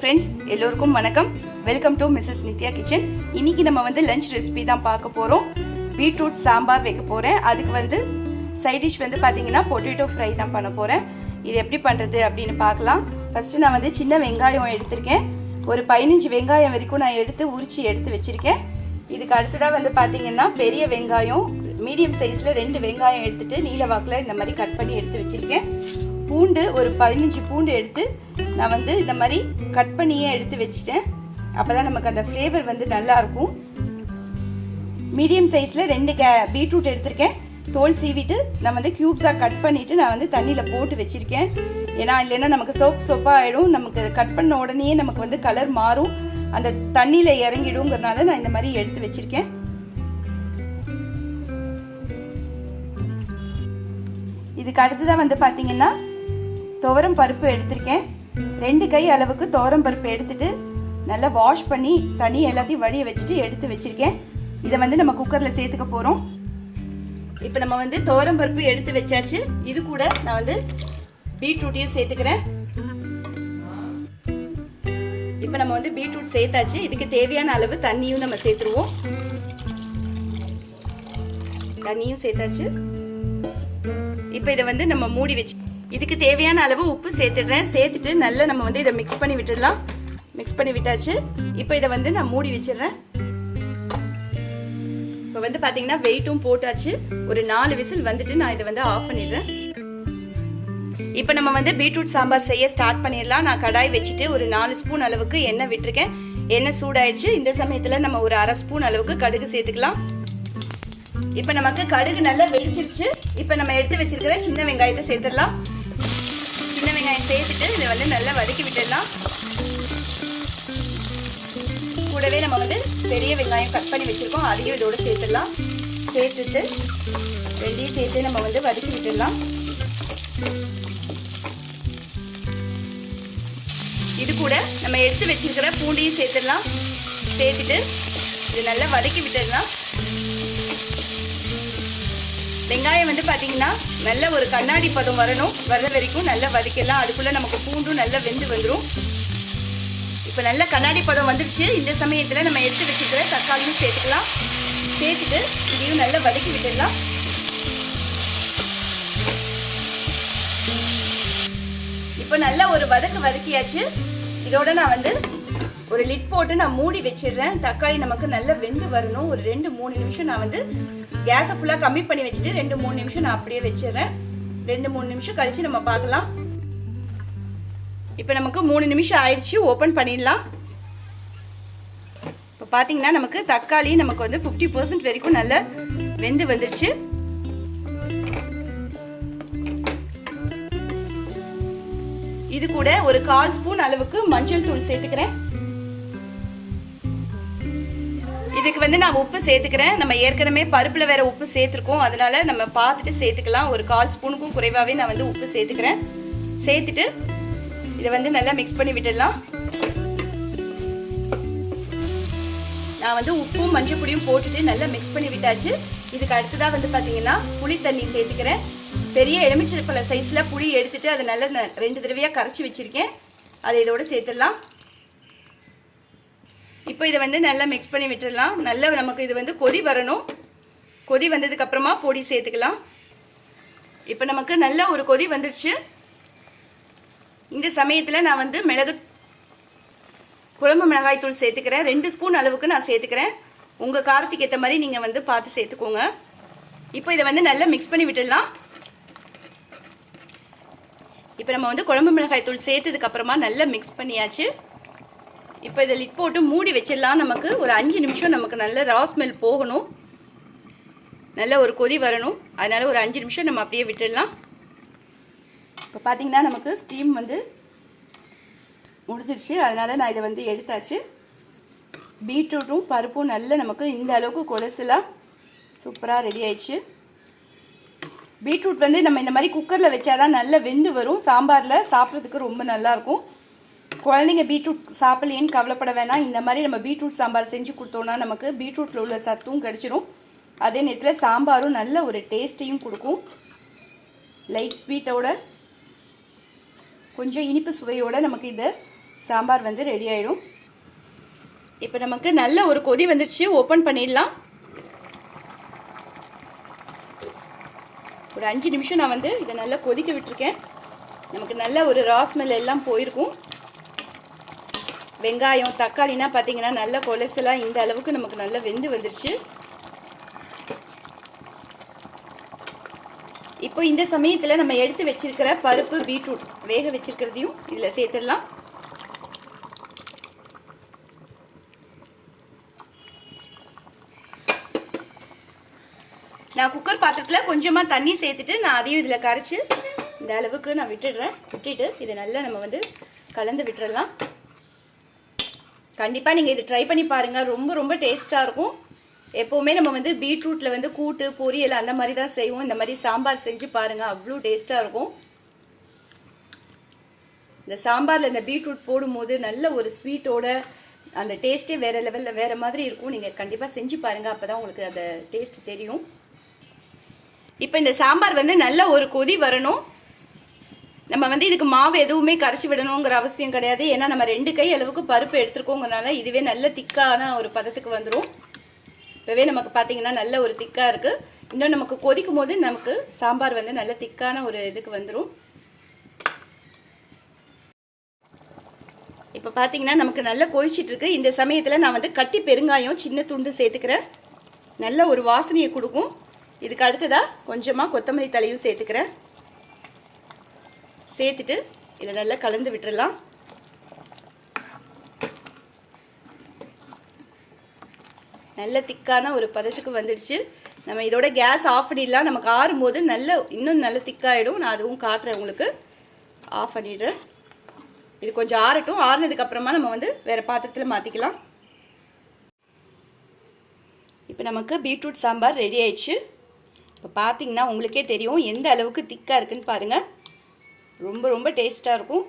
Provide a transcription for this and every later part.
Friends எல்லோருக்கும் வணக்கம். Welcome to Mrs Nithya kitchen இன்னைக்கு நம்ம வந்து லஞ்ச் ரெசிபி தான் பார்க்க போகிறோம் பீட்ரூட் சாம்பார் வைக்க போகிறேன் அதுக்கு வந்து சைட் டிஷ் வந்து பார்த்தீங்கன்னா பொட்டேட்டோ ஃப்ரை தான் பண்ண போகிறேன் இது எப்படி பண்ணுறது அப்படின்னு பார்க்கலாம். ஃபஸ்ட்டு நான் வந்து சின்ன வெங்காயம் எடுத்திருக்கேன். ஒரு பதினஞ்சு வெங்காயம் வரைக்கும் நான் எடுத்து உரிச்சி எடுத்து வச்சுருக்கேன். இதுக்கு அடுத்ததாக வந்து பார்த்தீங்கன்னா பெரிய வெங்காயம் மீடியம் சைஸில் ரெண்டு வெங்காயம் எடுத்துட்டு நீல வாக்கில் இந்த மாதிரி கட் பண்ணி எடுத்து வச்சுருக்கேன். பூண்டு ஒரு பதினஞ்சு பூண்டு எடுத்து நான் வந்து இந்த மாதிரி கட் பண்ணியே எடுத்து வச்சுட்டேன். அப்போ தான் நமக்கு அந்த ஃப்ளேவர் வந்து நல்லாயிருக்கும் மீடியம் சைஸில் ரெண்டு கே பீட்ரூட் எடுத்திருக்கேன். தோல் சீவிட்டு நான் வந்து க்யூப்ஸாக கட் பண்ணிவிட்டு நான் வந்து தண்ணியில் போட்டு வச்சுருக்கேன். ஏன்னா இல்லைன்னா நமக்கு சோப் சோப்பாக ஆகிடும் நமக்கு கட் பண்ண உடனே நமக்கு வந்து கலர் மாறும். அந்த தண்ணியில் இறங்கிடுங்கிறதுனால நான் இந்த மாதிரி எடுத்து வச்சுருக்கேன். இதுக்கு அடுத்ததாக வந்து பார்த்தீங்கன்னா துவரம் பருப்பு எடுத்திருக்கேன். ரெண்டு கை அளவுக்கு துவரம் பருப்பு எடுத்துட்டு நல்லா வாஷ் பண்ணி தண்ணி எல்லாத்தையும் வடிய வச்சுட்டு எடுத்து வச்சுருக்கேன். இதை வந்து நம்ம குக்கரில் சேர்த்துக்க போகிறோம் இப்போ நம்ம வந்து துவரம் பருப்பு எடுத்து வச்சாச்சு. இது கூட நான் வந்து பீட்ரூட்டையும் சேர்த்துக்கிறேன். இப்போ நம்ம வந்து பீட்ரூட் சேர்த்தாச்சு. இதுக்கு தேவையான அளவு தண்ணியும் நம்ம சேர்த்துருவோம். தண்ணியும் சேர்த்தாச்சு. இப்போ இதை வந்து நம்ம மூடி வச்சு இதுக்கு தேவையான அளவு உப்பு சேர்த்துடுறேன். சேர்த்துட்டு நல்லா நம்ம வந்து இதை மிக்ஸ் பண்ணி விட்டுடலாம். மிக்ஸ் பண்ணி விட்டாச்சு. இப்போ இதை வந்து நான் மூடி வச்சிடுறேன். இப்போ வந்து பார்த்தீங்கன்னா வெயிட்டும் போட்டாச்சு. ஒரு நாலு விசில் வந்துட்டு நான் இதை வந்து ஆஃப் பண்ணிடுறேன். இப்போ நம்ம வந்து பீட்ரூட் சாம்பார் செய்ய ஸ்டார்ட் பண்ணிடலாம். நான் கடாய் வச்சுட்டு ஒரு நாலு ஸ்பூன் அளவுக்கு எண்ணெய் விட்டுருக்கேன். எண்ணெய் சூடாயிடுச்சு. இந்த சமயத்தில் நம்ம ஒரு அரை ஸ்பூன் அளவுக்கு கடுகு சேர்த்துக்கலாம். இப்போ நமக்கு கடுகு நல்லா வெடிச்சிருச்சு. இப்போ நம்ம எடுத்து வச்சிருக்கிற சின்ன வெங்காயத்தை சேர்த்துடலாம். சேர்த்துட்டு இதை வந்து நல்லா வதக்கி விட்டுடலாம். கூடவே நம்ம வந்து பெரிய வெங்காயம் கட் பண்ணி வச்சுருக்கோம். அதையும் இதோட சேர்த்துடலாம். சேர்த்துட்டு ரெண்டையும் சேர்த்து நம்ம வந்து வதக்கி விட்டுடலாம். இது கூட நம்ம எடுத்து வச்சிருக்கிற பூண்டையும் சேர்த்துடலாம். சேர்த்துட்டு இது நல்லா வதக்கி விட்டுடலாம். வெங்காயம் வந்து பார்த்தீங்கன்னா நல்ல ஒரு கண்ணாடி பதம் வரணும். வர வரைக்கும் நல்லா வதக்கலாம் அதுக்குள்ளே நமக்கு பூண்டும் நல்லா வெந்து வந்துடும் இப்போ நல்ல கண்ணாடி பதம் வந்துருச்சு. இந்த சமயத்தில் நம்ம எடுத்து வச்சுக்கிற தக்காளியும் சேர்த்துக்கலாம். சேர்த்துட்டு இதையும் நல்லா வதக்கி விட்டுடலாம். இப்போ நல்லா ஒரு வதக்கு வதக்கியாச்சு. இதோட நான் வந்து ஒரு லிட் போட்டு நான் மூடி வச்சிடுறேன். தக்காளி நமக்கு நல்லா வெந்து வரணும். ஒரு ரெண்டு மூணு நிமிஷம் நான் வந்து கேஸை ஃபுல்லாக கம்மி பண்ணி வச்சுட்டு ரெண்டு மூணு நிமிஷம் நான் அப்படியே வச்சிடுறேன். ரெண்டு மூணு நிமிஷம் கழிச்சு நம்ம பார்க்கலாம். இப்போ நமக்கு மூணு நிமிஷம் ஆயிடுச்சு ஓப்பன் பண்ணிடலாம். இப்போ பார்த்தீங்கன்னா நமக்கு தக்காளி நமக்கு வந்து ஃபிஃப்டி பர்சன்ட் வரைக்கும் நல்ல வெந்து வந்துருச்சு. இது கூட ஒரு கால் ஸ்பூன் அளவுக்கு மஞ்சள் தூள் சேர்த்துக்கிறேன். இதுக்கு வந்து நான் உப்பு சேர்த்துக்கிறேன். நம்ம ஏற்கனவே பருப்பில் வேற உப்பு சேர்த்துருக்கோம். அதனால நம்ம பார்த்துட்டு சேர்த்துக்கலாம். ஒரு கால் ஸ்பூனுக்கும் குறைவாகவே நான் வந்து உப்பு சேர்த்துக்கிறேன். சேர்த்துட்டு இதை வந்து நல்லா மிக்ஸ் பண்ணி விட்டுடலாம். நான் வந்து உப்பும் மஞ்சள் பொடியும் போட்டுட்டு நல்லா மிக்ஸ் பண்ணி விட்டாச்சு. இதுக்கு அடுத்ததாக வந்து பார்த்தீங்கன்னா புளி தண்ணி சேர்த்துக்கிறேன். பெரிய எலுமிச்சை சைஸில் புளி எடுத்துட்டு அதை நல்லா ரெண்டு தடவையாக கரைச்சி வச்சுருக்கேன். அதை இதோட சேர்த்துடலாம். இப்போ இதை வந்து நல்லா மிக்ஸ் பண்ணி விட்டுடலாம். நல்லா நமக்கு இது வந்து கொதி வரணும். கொதி வந்ததுக்கப்புறமா பொடி சேர்த்துக்கலாம். இப்போ நமக்கு நல்ல ஒரு கொதி வந்துருச்சு. இந்த சமயத்தில் நான் வந்து மிளகு குழம்பு மிளகாய் தூள் சேர்த்துக்கிறேன். ரெண்டு ஸ்பூன் அளவுக்கு நான் சேர்த்துக்கிறேன். உங்கள் காரத்துக்கு ஏற்ற மாதிரி நீங்கள் வந்து பார்த்து சேர்த்துக்கோங்க. இப்போ இதை வந்து நல்லா மிக்ஸ் பண்ணி விட்டுடலாம். இப்போ நம்ம வந்து குழம்பு மிளகாய் தூள் நல்லா மிக்ஸ் பண்ணியாச்சு. இப்போ இதை லிட் போட்டு மூடி வச்சிடலாம். நமக்கு ஒரு அஞ்சு நிமிஷம் நமக்கு நல்ல ரா ஸ்மெல் போகணும். நல்ல ஒரு கொதி வரணும். அதனால் ஒரு அஞ்சு நிமிஷம் நம்ம அப்படியே விட்டுடலாம். இப்போ பார்த்தீங்கன்னா நமக்கு ஸ்டீம் வந்து முடிஞ்சிருச்சு. அதனால் நான் இதை வந்து எடுத்தாச்சு. பீட்ரூட்டும் பருப்பும் நல்ல நமக்கு இந்த அளவுக்கு கொலசெல்லாம் சூப்பராக ரெடி ஆயிடுச்சு. பீட்ரூட் வந்து நம்ம இந்த மாதிரி குக்கரில் வச்சாதான் நல்லா வெந்து வரும். சாம்பாரில் சாப்பிட்றதுக்கு ரொம்ப நல்லாயிருக்கும் குழந்தைங்க பீட்ரூட் சாப்பிடலேன்னு கவலைப்பட வேணாம். இந்த மாதிரி நம்ம பீட்ரூட் சாம்பார் செஞ்சு கொடுத்தோன்னா நமக்கு பீட்ரூட்டில் உள்ள சத்தும் கிடச்சிரும். அதே நேரத்தில் சாம்பாரும் நல்ல ஒரு டேஸ்ட்டையும் கொடுக்கும். லைட் ஸ்வீட்டோட கொஞ்சம் இனிப்பு சுவையோடு நமக்கு இந்த சாம்பார் வந்து ரெடி ஆகிடும் இப்போ நமக்கு நல்ல ஒரு கொதி வந்துடுச்சு ஓப்பன் பண்ணிடலாம். ஒரு அஞ்சு நிமிஷம் நான் வந்து இதை நல்லா கொதிக்க விட்டுருக்கேன். நமக்கு நல்ல ஒரு ராஸ்மெல் எல்லாம் போயிருக்கும். வெங்காயம் தக்காளினா பார்த்தீங்கன்னா நல்ல கொலசெல்லாம் இந்த அளவுக்கு நமக்கு நல்லா வெந்து வந்துருச்சு. இப்போ இந்த சமயத்தில் நம்ம எடுத்து வச்சிருக்கிற பருப்பு பீட்ரூட் வேக வச்சிருக்கிறதையும் இதில் சேர்த்துடலாம். நான் குக்கர் பாத்திரத்தில் கொஞ்சமாக தண்ணி சேர்த்துட்டு நான் அதையும் இதில் கரைச்சி இந்த அளவுக்கு நான் விட்டுடுறேன். விட்டுட்டு இதை நல்லா நம்ம வந்து கலந்து விட்டுறலாம். கண்டிப்பாக நீங்கள் இது ட்ரை பண்ணி பாருங்கள் ரொம்ப ரொம்ப டேஸ்ட்டாக இருக்கும். எப்போவுமே நம்ம வந்து பீட்ரூட்டில் வந்து கூட்டு பொரியல் அந்த மாதிரி தான் செய்வோம். இந்த மாதிரி சாம்பார் செஞ்சு பாருங்கள் அவ்வளோ டேஸ்ட்டாக இருக்கும். இந்த சாம்பாரில் இந்த பீட்ரூட் போடும்போது நல்ல ஒரு ஸ்வீட்டோட அந்த டேஸ்ட்டே வேறு லெவலில் வேறு மாதிரி இருக்கும். நீங்கள் கண்டிப்பாக செஞ்சு பாருங்கள் அப்போ தான் உங்களுக்கு அந்த டேஸ்ட் தெரியும். இப்போ இந்த சாம்பார் வந்து நல்ல ஒரு கொதி வரணும். நம்ம வந்து இதுக்கு மாவு எதுவுமே கரைச்சி விடணுங்கிற அவசியம் கிடையாது. ஏன்னா நம்ம ரெண்டு கை அளவுக்கு பருப்பு எடுத்துருக்கோங்கிறனால இதுவே நல்ல திக்கான ஒரு பதத்துக்கு வந்துடும் இப்போவே நமக்கு பார்த்தீங்கன்னா நல்ல ஒரு திக்காக இருக்குது இன்னும் நமக்கு கொதிக்கும் போது நமக்கு சாம்பார் வந்து நல்ல திக்கான ஒரு இதுக்கு வந்துடும் இப்போ பார்த்தீங்கன்னா நமக்கு நல்லா கொதிச்சிட்டு இருக்கு. இந்த சமயத்தில் நான் வந்து கட்டி பெருங்காயம் சின்ன துண்டு சேர்த்துக்கிறேன் நல்ல ஒரு வாசனையை கொடுக்கும். இதுக்கு அடுத்ததாக கொஞ்சமாக கொத்தமல்லி தலையும் சேர்த்துக்கிறேன். சேர்த்துட்டு இதை நல்லா கலந்து விட்டுடலாம் நல்ல திக்கான ஒரு பதத்துக்கு வந்துடுச்சு. நம்ம இதோட கேஸ் ஆஃப் பண்ணிடலாம். நமக்கு ஆறும் போது நல்ல இன்னும் நல்ல திக்காயிடும். நான் அதுவும் காட்டுறேன் உங்களுக்கு. ஆஃப் பண்ணிடுறேன். இது கொஞ்சம் ஆறட்டும். ஆறுனதுக்கு அப்புறமா நம்ம வந்து வேறு பாத்திரத்தில் மாற்றிக்கலாம் இப்போ நமக்கு பீட்ரூட் சாம்பார் ரெடி ஆயிடுச்சு. இப்போ பார்த்தீங்கன்னா உங்களுக்கே தெரியும் எந்த அளவுக்கு திக்காக இருக்குன்னு பாருங்கள் ரொம்ப ரொம்ப டேஸ்ட்டாக இருக்கும்.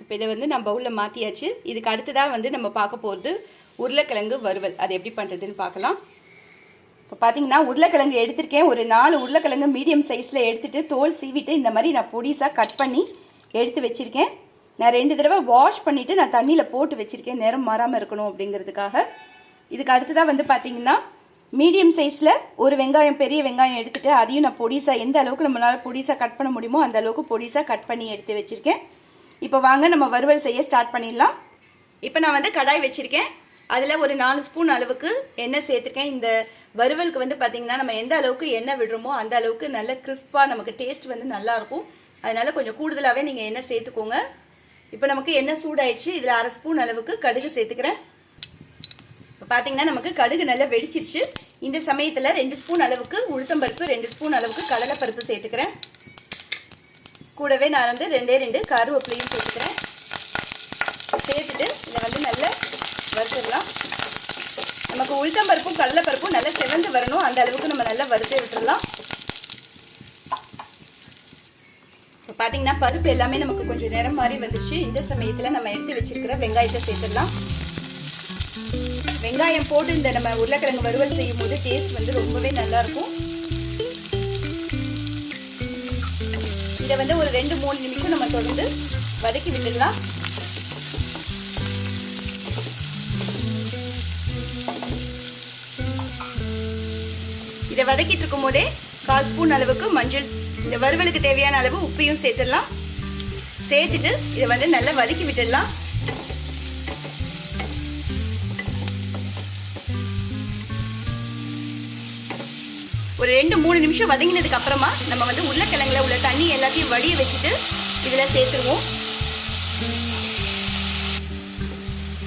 இப்போ இதை வந்து நம்ம பவுலில் மாற்றியாச்சு இதுக்கு அடுத்ததாக வந்து நம்ம பார்க்க போகிறது உருளைக்கிழங்கு வறுவல். அது எப்படி பண்ணுறதுன்னு பார்க்கலாம். இப்போ பார்த்தீங்கன்னா உருளைக்கிழங்கு எடுத்திருக்கேன். ஒரு நாலு உருளைக்கிழங்கு மீடியம் சைஸில் எடுத்துகிட்டு தோல் சீவிட்டு இந்த மாதிரி நான் பொடிசாக கட் பண்ணி எடுத்து வச்சுருக்கேன். நான் ரெண்டு தடவை வாஷ் பண்ணிவிட்டு நான் தண்ணியில் போட்டு வச்சுருக்கேன். நேரம் மாறாமல் இருக்கணும் அப்படிங்கிறதுக்காக. இதுக்கு அடுத்ததாக வந்து பார்த்தீங்கன்னா மீடியம் சைஸில் ஒரு வெங்காயம் பெரிய வெங்காயம் எடுத்துகிட்டு அதையும் நான் பொடிசாக எந்த அளவுக்கு நம்மளால் பொடிசாக கட் பண்ண முடியுமோ அந்த அளவுக்கு பொடிசாக கட் பண்ணி எடுத்து வச்சுருக்கேன். இப்போ வாங்க நம்ம வறுவல் செய்ய ஸ்டார்ட் பண்ணிடலாம். இப்போ நான் வந்து கடாய் வச்சுருக்கேன். அதில் ஒரு நாலு ஸ்பூன் அளவுக்கு எண்ணெய் சேர்த்துருக்கேன். இந்த வறுவலுக்கு வந்து பார்த்திங்கன்னா நம்ம எந்த அளவுக்கு எண்ணெய் விடுறோமோ அந்த அளவுக்கு நல்ல கிறிஸ்பாக நமக்கு டேஸ்ட் வந்து நல்லாயிருக்கும் அதனால் கொஞ்சம் கூடுதலாகவே நீங்கள் எண்ணெய் சேர்த்துக்கோங்க. இப்போ நமக்கு எண்ணெய் சூடாயிடுச்சு. இதில் அரை ஸ்பூன் அளவுக்கு கடுகு சேர்த்துக்கிறேன். இப்போ பார்த்தீங்கன்னா நமக்கு கடுகு நல்லா வெடிச்சிருச்சு. இந்த சமயத்தில் ரெண்டு ஸ்பூன் அளவுக்கு உளுத்தம்பருப்பு ரெண்டு ஸ்பூன் அளவுக்கு கடலைப்பருப்பு சேர்த்துக்கிறேன். கூடவே நான் வந்து ரெண்டே ரெண்டு கருவேப்பிலையும் சேர்த்துக்கிறேன். சேர்த்துட்டு இதை வந்து நல்லா வறுத்துடலாம். நமக்கு உளுத்தம்பருப்பும் கடலைப்பருப்பும் நல்லா செவந்து வரணும். அந்த அளவுக்கு நம்ம நல்லா வறுத்து விட்டுடலாம் இப்போ பார்த்தீங்கன்னா பருப்பு எல்லாமே நமக்கு கொஞ்சம் நிறம் மாதிரி வந்துச்சு இந்த சமயத்தில் நம்ம எடுத்து வச்சிருக்கிற வெங்காயத்தை சேர்த்துடலாம். வெங்காயம் போட்டு இந்த நம்ம உருளைக்கிழங்கு வறுவல் செய்யும் போது டேஸ்ட் வந்து ரொம்பவே நல்லா இருக்கும் இதை வந்து ஒரு ரெண்டு மூணு நிமிஷம் நம்ம தொடர்ந்து வதக்கி விட்டுடலாம். இதை வதக்கிட்டு இருக்கும் போதே கால் ஸ்பூன் அளவுக்கு மஞ்சள் இந்த வறுவலுக்கு தேவையான அளவு உப்பையும் சேர்த்துடலாம். சேர்த்துட்டு இதை வந்து நல்லா வதக்கி விட்டுடலாம். ஒரு ரெண்டு மூணு நிமிஷம் வதங்கினதுக்கு அப்புறமா நம்ம வந்து உருளைக்கிழங்குல உள்ள தண்ணி எல்லாத்தையும் வடிய வச்சுட்டு இதில் சேர்த்துருவோம்.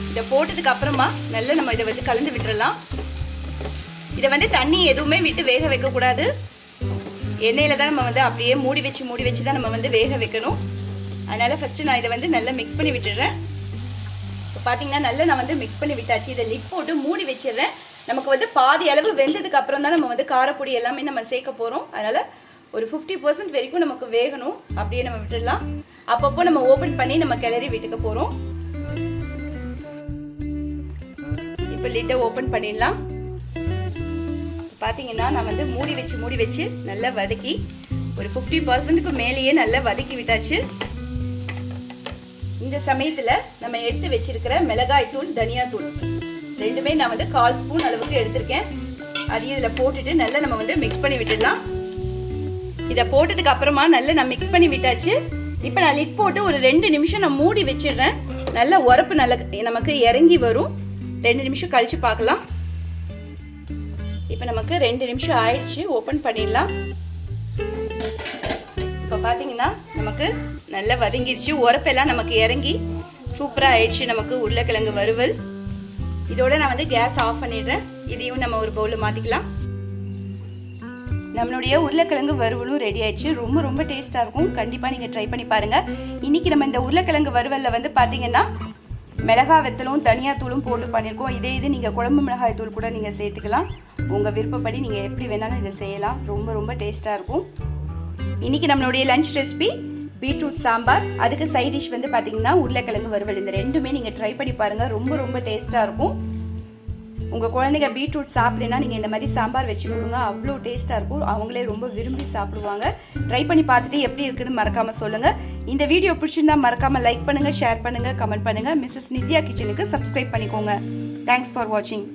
இதை போட்டதுக்கு அப்புறமா நல்லா நம்ம இதை வந்து கலந்து விட்டுறலாம். இதை வந்து தண்ணி எதுவுமே விட்டு வேக வைக்கக்கூடாது எண்ணெயில் தான் நம்ம வந்து அப்படியே மூடி வச்சு மூடி வச்சு தான் நம்ம வந்து வேக வைக்கணும். அதனால் ஃபஸ்ட்டு நான் இதை வந்து நல்லா மிக்ஸ் பண்ணி விட்டுடுறேன். இப்போ பார்த்தீங்கன்னா நல்லா நான் வந்து மிக்ஸ் பண்ணி விட்டாச்சு. இதை லிப் போட்டு மூடி வச்சிடுறேன். நமக்கு வந்து பாதி அளவு வெந்ததுக்கு அப்புறம் தான் நம்ம வந்து காரப்பொடி எல்லாமே நம்ம சேர்க்க போகிறோம் அதனால் ஒரு ஃபிஃப்டி பர்சன்ட் வரைக்கும் நமக்கு வேகணும். அப்படியே நம்ம விட்டுடலாம். அப்பப்போ நம்ம ஓப்பன் பண்ணி நம்ம கிளறி வீட்டுக்கு போகிறோம் இப்போ லிட்டை ஓப்பன் பண்ணிடலாம். பார்த்தீங்கன்னா நான் வந்து மூடி வச்சு மூடி வச்சு நல்லா வதக்கி ஒரு ஃபிஃப்டி பர்சன்ட்டுக்கு மேலேயே நல்லா வதக்கி விட்டாச்சு. இந்த சமயத்தில் நம்ம எடுத்து வச்சிருக்கிற மிளகாய் தூள் தனியாத்தூள். ரெண்டுமே நான் வந்து கால் ஸ்பூன் அளவுக்கு எடுத்திருக்கேன். அதையும் இதில் போட்டுட்டு நல்லா நம்ம வந்து மிக்ஸ் பண்ணி விட்டுடலாம். இதை போட்டதுக்கு அப்புறமா நல்லா நான் மிக்ஸ் பண்ணி விட்டாச்சு. இப்போ நான் லிட் போட்டு ஒரு ரெண்டு நிமிஷம் நான் மூடி வச்சிடுறேன். நல்ல உரப்பு நல்ல நமக்கு இறங்கி வரும். ரெண்டு நிமிஷம் கழிச்சு பார்க்கலாம். இப்போ நமக்கு ரெண்டு நிமிஷம் ஆயிடுச்சு. ஓப்பன் பண்ணிடலாம். இப்போ பார்த்தீங்கன்னா நமக்கு நல்லா வதங்கிடுச்சு உரப்பெல்லாம் நமக்கு இறங்கி சூப்பராக ஆயிடுச்சு. நமக்கு உருளைக்கிழங்கு வறுவல். இதோட நான் வந்து கேஸ் ஆஃப் பண்ணிடுறேன். இதையும் நம்ம ஒரு பவுலில் மாற்றிக்கலாம் நம்மளுடைய உருளைக்கிழங்கு வறுவலும் ரெடி ஆயிடுச்சு. ரொம்ப ரொம்ப டேஸ்ட்டாக இருக்கும். கண்டிப்பாக நீங்கள் ட்ரை பண்ணி பாருங்கள் இன்றைக்கி நம்ம இந்த உருளைக்கிழங்கு வறுவலில் வந்து பார்த்தீங்கன்னா மிளகா வெத்தலும் தனியாத்தூளும் போட்டு பண்ணியிருக்கோம் இதே இது நீங்கள் குழம்பு மிளகாய் தூள் கூட நீங்கள் சேர்த்துக்கலாம். உங்கள் விருப்பப்படி நீங்கள் எப்படி வேணாலும் இதை செய்யலாம். ரொம்ப ரொம்ப டேஸ்ட்டாக இருக்கும். இன்றைக்கி நம்மளுடைய லஞ்ச் ரெசிபி பீட்ரூட் சாம்பார். அதுக்கு சைட் டிஷ் வந்து பார்த்தீங்கன்னா உருளைக்கிழங்கு வறுவல். இந்த ரெண்டுமே நீங்கள் ட்ரை பண்ணி பாருங்கள் ரொம்ப ரொம்ப டேஸ்ட்டாக இருக்கும். உங்கள் குழந்தைங்க பீட்ரூட் சாப்பிட்லன்னா நீங்கள் இந்த மாதிரி சாம்பார் வச்சு கொடுங்க. அவ்வளோ டேஸ்ட்டாக இருக்கும். அவங்களே ரொம்ப விரும்பி சாப்பிடுவாங்க. ட்ரை பண்ணி பார்த்துட்டு எப்படி இருக்குதுன்னு மறக்காமல் சொல்லுங்கள் இந்த வீடியோ பிடிச்சிருந்தா மறக்காமல் லைக் பண்ணுங்கள் ஷேர் பண்ணுங்கள் கமெண்ட் பண்ணுங்கள் மிஸ்ஸஸ் நித்யா கிச்சனுக்கு சப்ஸ்கிரைப் பண்ணிக்கோங்க. தேங்க்ஸ் ஃபார் வாட்சிங்